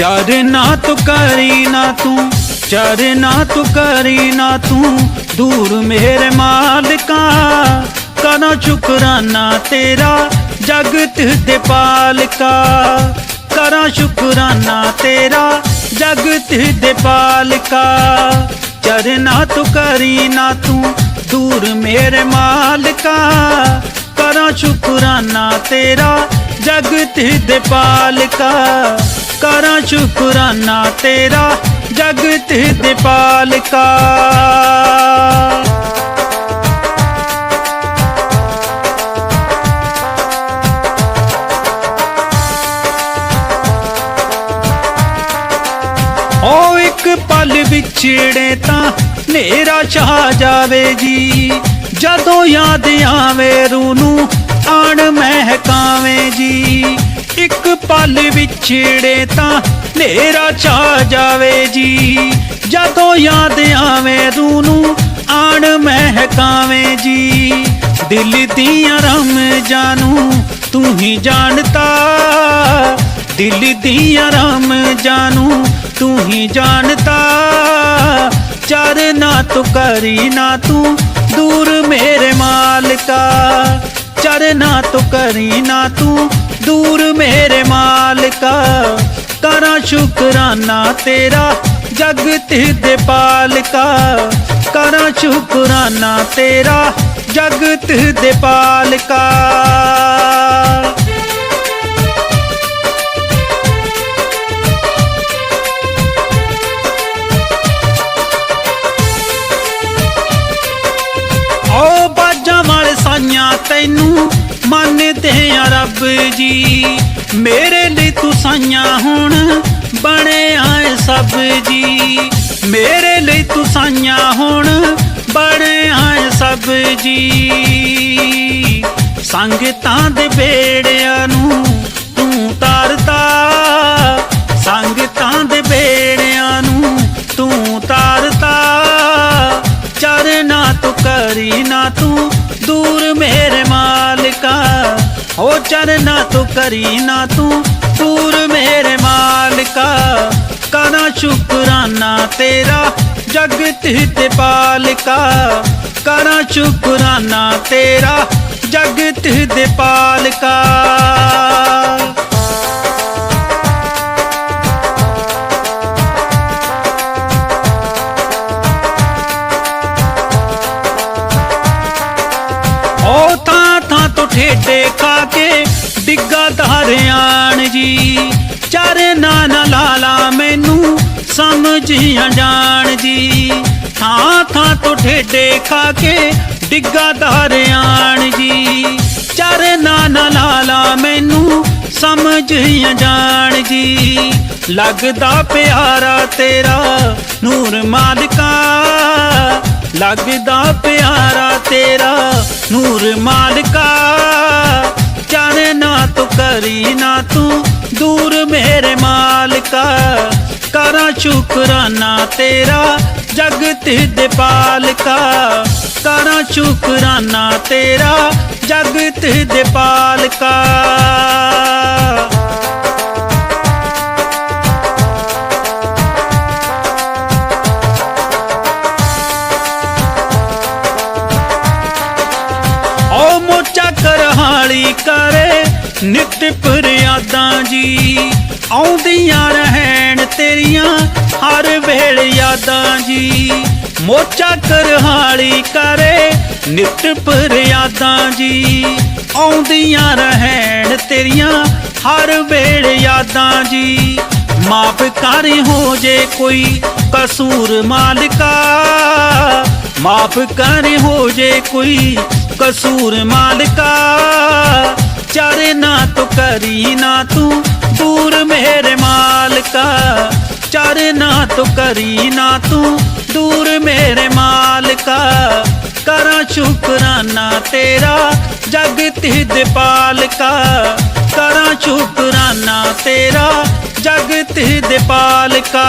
ਚਰਨਾ ਤੂੰ ਕਰੀ ਨਾ ਤੂੰ ਚਰਨਾ ਤੂੰ ਕਰੀ ਨਾ ਤੂੰ ਦੂਰ ਮੇਰੇ ਮਾਲਕਾ ਕਰਾਂ ਸ਼ੁਕਰਾਨਾ ਤੇਰਾ ਜਗਤ ਦੇ ਪਾਲਕਾ ਕਰਾਂ ਸ਼ੁਕਰਾਨਾ ਤੇਰਾ ਜਗਤ ਦੇ ਪਾਲਕਾ ਚਰਨਾ ਤੂੰ ਕਰੀ ਨਾ ਤੂੰ ਦੂਰ ਮੇਰੇ ਮਾਲਕਾ ਕਰਾਂ ਸ਼ੁਕਰਾਨਾ ਤੇਰਾ ਜਗਤ ਦੇ ਪਾਲਕਾ ਕਰਾਂ ਸ਼ੁਕਰਾਨਾ ਤੇਰਾ, ਜਗਤ ਦੇ ਪਾਲਕਾ। ਓ ਇੱਕ ਪਲ ਵਿਛੜੇ ਤਾਂ ਨੇਰਾ ਛਾ ਜਾਵੇ ਜੀ, ਜਦੋਂ ਯਾਦ ਆਵੇ ਰੂ ਪਲ ਤਾਂ ਨੇਰਾ ਛਾ ਜਾਵੇ ਜੀ। ਜਦੋਂ ਯਾਦ ਆਵੇ ਰੂ ਨੂੰ ਆਣ ਮਹਿਕਾਵੇ ਜੀ। ਦਿਲ ਦੀਆਂ ਰਮ ਜਾਨੂ ਤੂੰ ਹੀ ਜਾਣਤਾ। ਦਿਲ ਦੀਆਂ ਰਮ ਜਾਨੂ ਤੂੰ ਹੀ ਜਾਣਤਾ। ਚਰਨਾ ਤੂੰ ਕਰੀ ਨਾ ਤੂੰ ਦੂਰ ਮੇਰੇ ਮਾਲਕਾ। ਚਰ ਨਾ ਤੂੰ ਕਰੀ ਨਾ ਤੂੰ ਦੂਰ ਮੇਰੇ ਮਾਲਕਾ। ਕਰਾਂ ਸ਼ੁਕਰਾਨਾ ਤੇਰਾ ਜਗਤ ਦੇ ਪਾਲਕਾ। ਕਰਾਂ ਸ਼ੁਕਰਾਨਾ ਤੇਰਾ ਜਗਤ ਦੇ ਪਾਲਕਾ। ਓ ਬਾਜਾਂ ਵਾਲੇ ਸਾਈਆਂ ਤੈਨੂੰ ਮੰਨਦੇ ਆ ਰੱਬ ਜੀ। ਮੇਰੇ ਲਈ ਤੂੰ ਸਾਈਆਂ ਹੁਣ ਬਣੇ ਏ ਸਭ ਜੀ। ਮੇਰੇ ਲਈ ਤੂੰ ਸਾਈਆਂ ਹੁਣ ਬਣੇ ਏ ਸਭ ਜੀ। ਸੰਗਤਾਂ ਦੇ ਬੇੜਿਆਂ ਨੂੰ ਤੂੰ ਤਾਰਦਾ ਸੰਗਤਾਂ ਦੇ ਬੇੜਿਆਂ ਨੂੰ ਤੂੰ ਤਾਰਦਾ ਚਰਨਾ ਤੂੰ ਕਰੀ ਨਾ ਤੂੰ ਹੋ ਚਰਨਾ ਤੂੰ ਕਰੀ ਨਾ ਤੂੰ ਦੂਰ ਮੇਰੇ ਮਾਲਕਾ। ਕਰਾਂ ਸ਼ੁਕਰਾਨਾ ਤੇਰਾ ਜਗਤ ਤੇ ਪਾਲਕਾ। ਕਰਾਂ ਸ਼ੁਕਰਾਨਾ ਤੇਰਾ ਜਗਤ ਦੇ ਪਾਲਕਾ। ਓ ਥਾਂ ਥਾਂ ਤੋਂ ਠੇਡੇ ਹਰਿਆਣ ਜੀ। ਚਰਨਾ ਨਾ ਲਾਲਾ ਮੈਨੂੰ ਸਮਝ ਜਾਣ ਜੀ। ਥਾਂ ਥਾਂ ਤੋਂ ਠੇਡੇ ਖਾ ਕੇ ਡਿੱਗਾ ਧਾਰਿਆਣ ਜੀ। ਚਰਨਾ ਨਾ ਲਾਲਾ ਮੈਨੂੰ ਸਮਝਿਆ ਜਾਣ ਜੀ। ਲੱਗਦਾ ਪਿਆਰਾ ਤੇਰਾ ਨੂਰ ਮਾਲਕਾ। ਲੱਗਦਾ ਪਿਆਰਾ ਤੇਰਾ ਨੂਰ ਮਾਲਕਾ। ਕਰੀ ਨਾ ਤੂੰ ਦੂਰ ਮੇਰੇ ਮਾਲਕਾ। ਕਰਾਂ ਸ਼ੁਕਰਾਨਾ ਤੇਰਾ ਜਗਤ ਦੇ ਪਾਲਕਾ। ਕਰਾਂ ਸ਼ੁਕਰਾਨਾ ਤੇਰਾ ਜਗਤ ਦੇ ਪਾਲਕਾ। ਓ ਮੋਚਾ ਕਰਹਾਲੀ ਕਰੇ ਨਿਤ ਫਰਿਆਦਾਂ ਜੀ। ਆਉਂਦੀਆਂ ਰਹਿਣ ਤੇਰੀਆਂ ਹਰ ਵੇਲੇ ਯਾਦਾਂ ਜੀ। ਮੋਚਾ ਕਰਹਾਲੀ ਕਰੇ ਨਿਤ ਫਰਿਆਦਾਂ ਜੀ। ਆਉਂਦੀਆਂ ਰਹਿਣ ਤੇਰੀਆਂ ਹਰ ਵੇਲੇ ਯਾਦਾਂ ਜੀ। ਮਾਫ ਕਰ ਹੋ ਜੇ ਕੋਈ ਕਸੂਰ ਮਾਲਕਾ। ਮਾਫ ਕਰ ਹੋ ਜੇ ਕੋਈ ਕਸੂਰ ਮਾਲਕਾ। ਚਰਨਾ ਤੂੰ ਕਰੀ ਨਾ ਤੂੰ ਦੂਰ ਮੇਰੇ ਮਾਲਕਾ। ਚਰਨਾ ਤੂੰ ਕਰੀ ਨਾ ਤੂੰ ਦੂਰ ਮੇਰੇ ਮਾਲਕਾ। ਕਰਾਂ ਸ਼ੁਕਰਾਨਾ ਤੇਰਾ ਜਗਤ ਦੇ ਪਾਲਕਾ। ਕਰਾਂ ਸ਼ੁਕਰਾਨਾ ਤੇਰਾ ਜਗਤ ਦੇ ਪਾਲਕਾ।